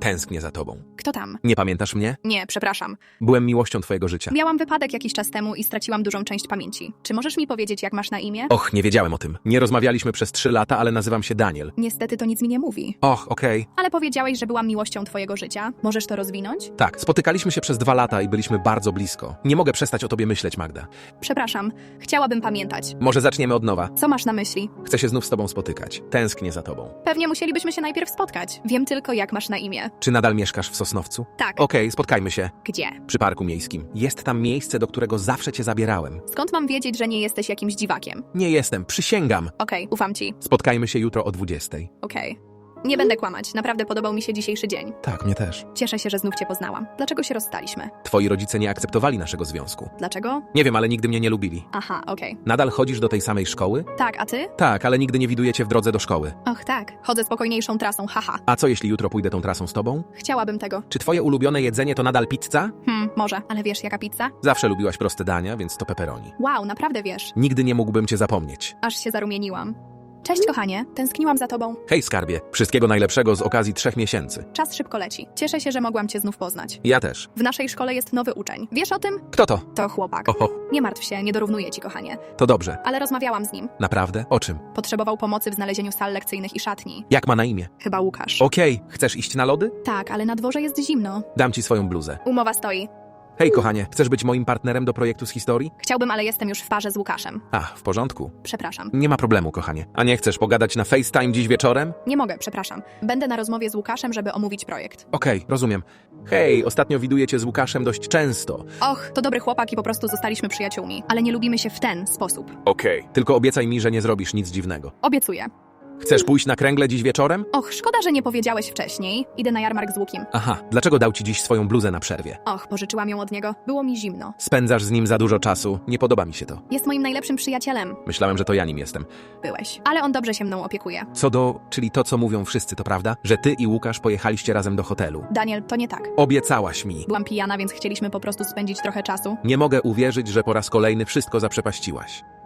Tęsknię za tobą. Kto tam? Nie pamiętasz mnie? Nie, przepraszam. Byłem miłością twojego życia. Miałam wypadek jakiś czas temu i straciłam dużą część pamięci. Czy możesz mi powiedzieć, jak masz na imię? Och, nie wiedziałem o tym. Nie rozmawialiśmy przez trzy lata, ale nazywam się Daniel. Niestety to nic mi nie mówi. Och, okej. Ale powiedziałeś, że byłam miłością twojego życia. Możesz to rozwinąć? Tak, spotykaliśmy się przez dwa lata i byliśmy bardzo blisko. Nie mogę przestać o tobie myśleć, Magda. Przepraszam. Chciałabym pamiętać. Może zaczniemy od nowa. Co masz na myśli? Chcę się znów z tobą spotykać. Tęsknię za tobą. Pewnie musielibyśmy się najpierw spotkać. Wiem tylko, jak masz na imię. Czy nadal mieszkasz w Sosnowcu? Tak. Okej, spotkajmy się. Gdzie? Przy parku miejskim. Jest tam miejsce, do którego zawsze cię zabierałem. Skąd mam wiedzieć, że nie jesteś jakimś dziwakiem? Nie jestem, przysięgam. Okej, ufam ci. Spotkajmy się jutro o 20. Okej. Nie będę kłamać. Naprawdę podobał mi się dzisiejszy dzień. Tak, mnie też. Cieszę się, że znów cię poznałam. Dlaczego się rozstaliśmy? Twoi rodzice nie akceptowali naszego związku. Dlaczego? Nie wiem, ale nigdy mnie nie lubili. Aha, okej. Nadal chodzisz do tej samej szkoły? Tak, a ty? Tak, ale nigdy nie widuję cię w drodze do szkoły. Och, tak. Chodzę spokojniejszą trasą, haha. A co jeśli jutro pójdę tą trasą z tobą? Chciałabym tego. Czy twoje ulubione jedzenie to nadal pizza? Hmm, może. Ale wiesz, jaka pizza? Zawsze lubiłaś proste dania, więc to pepperoni. Wow, naprawdę wiesz. Nigdy nie mógłbym cię zapomnieć. Aż się zarumieniłam. Cześć, kochanie. Tęskniłam za tobą. Hej skarbie, wszystkiego najlepszego z okazji trzech miesięcy. Czas szybko leci. Cieszę się, że mogłam cię znów poznać. Ja też. W naszej szkole jest nowy uczeń. Wiesz o tym? Kto to? To chłopak. Oho, Nie martw się, nie dorównuję ci, kochanie. to dobrze. Ale rozmawiałam z nim. Naprawdę? O czym? Potrzebował pomocy w znalezieniu sal lekcyjnych i szatni. Jak ma na imię? Chyba Łukasz. Okej, chcesz iść na lody? Tak, ale na dworze jest zimno. Dam ci swoją bluzę. Umowa stoi. Hej kochanie, chcesz być moim partnerem do projektu z historii? Chciałbym, ale jestem już w parze z Łukaszem. A, w porządku. Przepraszam. Nie ma problemu, kochanie. A nie chcesz pogadać na FaceTime dziś wieczorem? Nie mogę, przepraszam. Będę na rozmowie z Łukaszem, żeby omówić projekt. Okej, rozumiem. Hej, ostatnio widuję cię z Łukaszem dość często. Och, to dobry chłopak i po prostu zostaliśmy przyjaciółmi. Ale nie lubimy się w ten sposób. Okej. Tylko obiecaj mi, że nie zrobisz nic dziwnego. Obiecuję. Chcesz pójść na kręgle dziś wieczorem? Och, szkoda, że nie powiedziałeś wcześniej. Idę na jarmark z Łukiem. Aha, dlaczego dał ci dziś swoją bluzę na przerwie? Och, pożyczyłam ją od niego. Było mi zimno. Spędzasz z nim za dużo czasu. Nie podoba mi się to. Jest moim najlepszym przyjacielem. Myślałem, że to ja nim jestem. Byłeś. Ale on dobrze się mną opiekuje. Co do, czyli to, co mówią wszyscy, to prawda? Że ty i Łukasz pojechaliście razem do hotelu. Daniel, to nie tak. Obiecałaś mi. Byłam pijana, więc chcieliśmy po prostu spędzić trochę czasu. Nie mogę uwierzyć, że po raz kolejny wszystko zaprzepaściłaś.